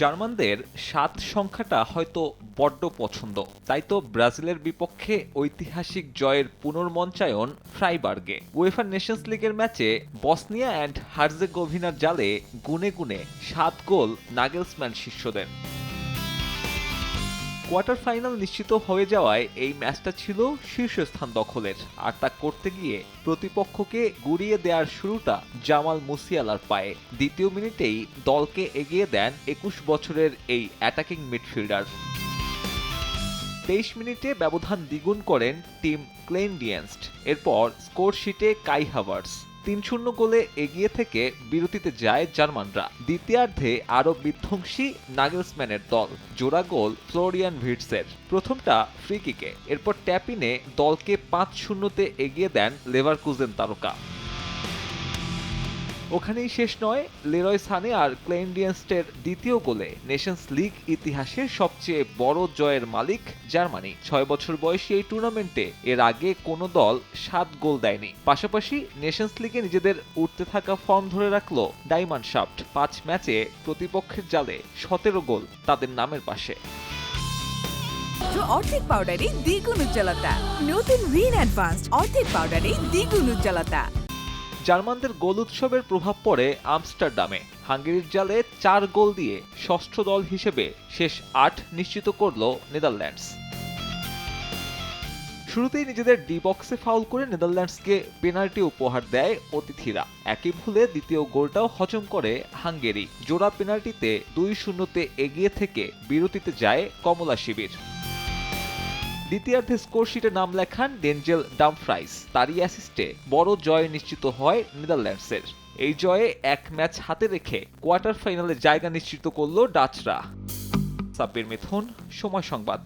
জার্মানদের সাত সংখ্যাটা হয়তো বড্ড পছন্দ। তাই তো ব্রাজিলের বিপক্ষে ঐতিহাসিক জয়ের পুনর্মঞ্চায়ন ফ্রাইবার্গে। ওয়েফার নেশনস লিগের ম্যাচে বসনিয়া অ্যান্ড হার্জেগোভিনার জালে গুনে গুনে সাত গোল নাগেলসম্যান শিষ্যদের কোয়ার্টার ফাইনাল নিশ্চিত হয়ে যাওয়ায় এই ম্যাচটা ছিল শীর্ষস্থান দখলের। আর তা করতে গিয়ে প্রতিপক্ষকে গুড়িয়ে দেওয়ার শুরুটা জামাল মুসিয়ালার পায়ে। দ্বিতীয় মিনিটেই দলকে এগিয়ে দেন একুশ বছরের এই অ্যাটাকিং মিডফিল্ডার তেইশ মিনিটে ব্যবধান দ্বিগুণ করেন টিম ক্লেনডিয়েন্সড এরপর স্কোর শিটে কাই হাভার্স তিন শূন্য গোলে এগিয়ে থেকে বিরতিতে যায় জার্মানরা। দ্বিতীয়ার্ধে আরও বিধ্বংসী নাগেলসম্যানের দল। জোড়া গোল ফ্লোরিয়ান ভিটসের প্রথমটা ফ্রিকিকে এরপর ট্যাপিনে দলকে পাঁচ শূন্যতে এগিয়ে দেন লেভারকুজেন তারকা। ওখানেই শেষ নয়, লেরয় সানে আর ক্লেন্ডিয়েন্সটের দ্বিতীয় গোলে নেশনস লিগ ইতিহাসের সবচেয়ে বড় জয়ের মালিক জার্মানি। ছয় বছর বয়সী এই টুর্নামেন্টে এর আগে কোনো দল সাত গোল দেয়নি। পাশাপাশি নেশনস লিগে নিজেদের উঠতে থাকা ফর্ম ধরে রাখল ডাইমন্ড শাফট। পাঁচ ম্যাচে প্রতিপক্ষের জালে সতেরো গোল তাদের নামের পাশে। অর্ধেক পাউডারে দ্বিগুণ উজ্জ্বলতা। নতুন রিন অ্যাডভান্সড অর্ধেক পাউডারে দ্বিগুণ উজ্জ্বলতা। জার্মানদের গোল উৎসবের প্রভাব পড়ে আমস্টারডামে। হাঙ্গেরির জালে চার গোল দিয়ে ষষ্ঠ দল হিসেবে শেষ আট নিশ্চিত করল নেদারল্যান্ডস। শুরুতেই নিজেদের ডি বক্সে ফাউল করে নেদারল্যান্ডসকে পেনাল্টি উপহার দেয় অতিথিরা। একই ভুলে দ্বিতীয় গোলটাও হজম করে হাঙ্গেরি। জোড়া পেনাল্টিতে দুই শূন্যতে এগিয়ে থেকে বিরতিতে যায় কমলা শিবির। দ্বিতীয়ার্ধে স্কোর শিটে নাম লেখান ডেঞ্জেল ডামফ্রাইস। তারই অ্যাসিস্টে বড় জয় নিশ্চিত হয় নেদারল্যান্ডসের। এই জয়ে এক ম্যাচ হাতে রেখে কোয়ার্টার ফাইনালে জায়গা নিশ্চিত করল ডাচরা। সাব্বির মিথুন, সময় সংবাদ।